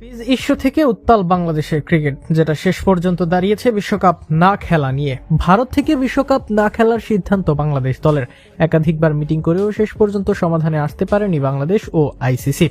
ফিজ issue থেকে উত্তাল বাংলাদেশের ক্রিকেট, যেটা শেষ পর্যন্ত দাঁড়িয়েছে বিশ্বকাপ না খেলা নিয়ে। ভারত থেকে বিশ্বকাপ না খেলার সিদ্ধান্ত বাংলাদেশ দলের। একাধিকবার মিটিং করেও শেষ পর্যন্ত সমাধানে আসতে পারেনি বাংলাদেশ ও আইসিসি।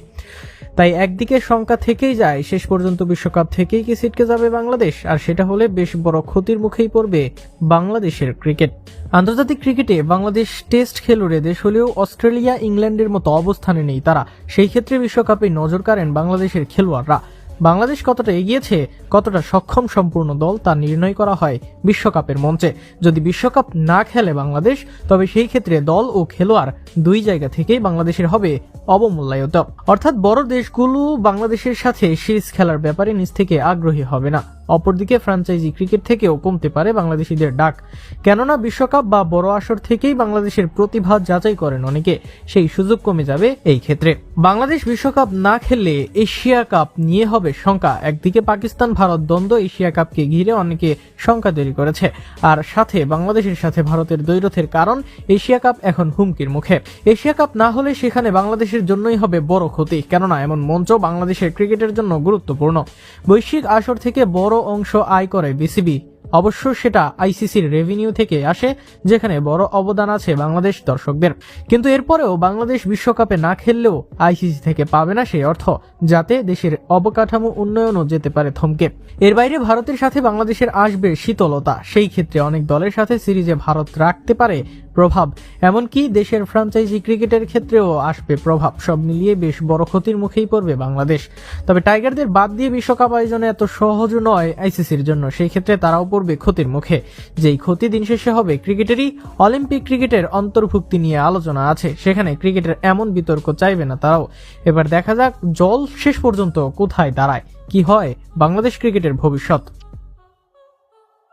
তাই একদিকে শঙ্কা থেকেই যায়, শেষ পর্যন্ত বিশ্বকাপ থেকেই কি ছিটকে যাবে বাংলাদেশ? আর সেটা হলে বেশ বড় ক্ষতির মুখেই পড়বে বাংলাদেশের ক্রিকেট। আন্তর্জাতিক ক্রিকেটে বাংলাদেশ টেস্ট খেলুড়ে, দেশ হলেও অস্ট্রেলিয়া, ইংল্যান্ডের মতো অবস্থানে নেই তারা। সেই ক্ষেত্রে বিশ্বকাপে নজর কাড়েন বাংলাদেশের খেলোয়াড়রা। বাংলাদেশ কতটা এগিয়েছে, কতটা সক্ষম সম্পূর্ণ দল তা নির্ণয় করা হয় বিশ্বকাপের মঞ্চে। যদি বিশ্বকাপ না খেলে বাংলাদেশ, তবে সেই ক্ষেত্রে দল ও খেলোয়াড় দুই জায়গা থেকেই বাংলাদেশের হবে অবমূল্যায়িত। অর্থাৎ বড় দেশগুলো বাংলাদেশের সাথে সিরিজ খেলার ব্যাপারে নিজ থেকে আগ্রহী হবে না। অপরদিকে ফ্র্যাঞ্চাইজি ক্রিকেট থেকেও কমতে পারে বাংলাদেশিদের ডাক। কেননা বিশ্বকাপ বা বড় আসর থেকেই বাংলাদেশের প্রতিভা যাচাই করেন অনেকে। সেই সুযোগ কমে যাবে এই ক্ষেত্রে। বাংলাদেশ বিশ্বকাপ না খেললে এশিয়া কাপ নিয়ে হবে শঙ্কা। একদিকে পাকিস্তান, ভারত দ্বন্দ্ব এশিয়া কাপকে ঘিরে অনেকে শঙ্কা তৈরি করেছে। আর সাথে বাংলাদেশের সাথে ভারতের দ্বৈরথের কারণ, এশিয়া কাপ এখন হুমকির মুখে। এশিয়া কাপ না হলে সেখানে বাংলাদেশের জন্যই হবে বড় ক্ষতি, কেননা এমন মঞ্চ বাংলাদেশের ক্রিকেটের জন্য গুরুত্বপূর্ণ। বৈশ্বিক আসর থেকে বড় অংশ আয় করে বিসিবি। অবশ্য সেটা আইসিসির রেভিনিউ থেকে আসে, যেখানে বড় অবদান আছে বাংলাদেশ দর্শকদের। কিন্তু এরপরেও বাংলাদেশ বিশ্বকাপে না খেললেও আইসিসি থেকে পাবে না সেই অর্থ, যাতে দেশের অবকাঠামো উন্নয়নও যেতে পারে থমকে। এর বাইরে ভারতের সাথে বাংলাদেশের আসবে শীতলতা। সেই ক্ষেত্রে অনেক দলের সাথে সিরিজে ভারত রাখতে পারে প্রভাব, এমনকি দেশের ফ্র্যাঞ্চাইজি ক্রিকেটের ক্ষেত্রেও আসবে প্রভাব। সব মিলিয়ে বেশ বড় ক্ষতির মুখেই পড়বে বাংলাদেশ। তবে টাইগারদের বাদ দিয়ে বিশ্বকাপ আয়োজনে এত সহজ নয় আইসিসির জন্য সেই ক্ষেত্রে তারাও পড়বে ক্ষতির মুখে। যেই ক্ষতি দিন শেষে হবে ক্রিকেটেরই, অলিম্পিক ক্রিকেটের অন্তর্ভুক্তি নিয়ে আলোচনা আছে। সেখানে ক্রিকেটের এমন বিতর্ক চাইবে না তারাও। এবার দেখা যাক, জল শেষ পর্যন্ত কোথায় দাঁড়ায়? কি হয় বাংলাদেশ ক্রিকেটের ভবিষ্যৎ?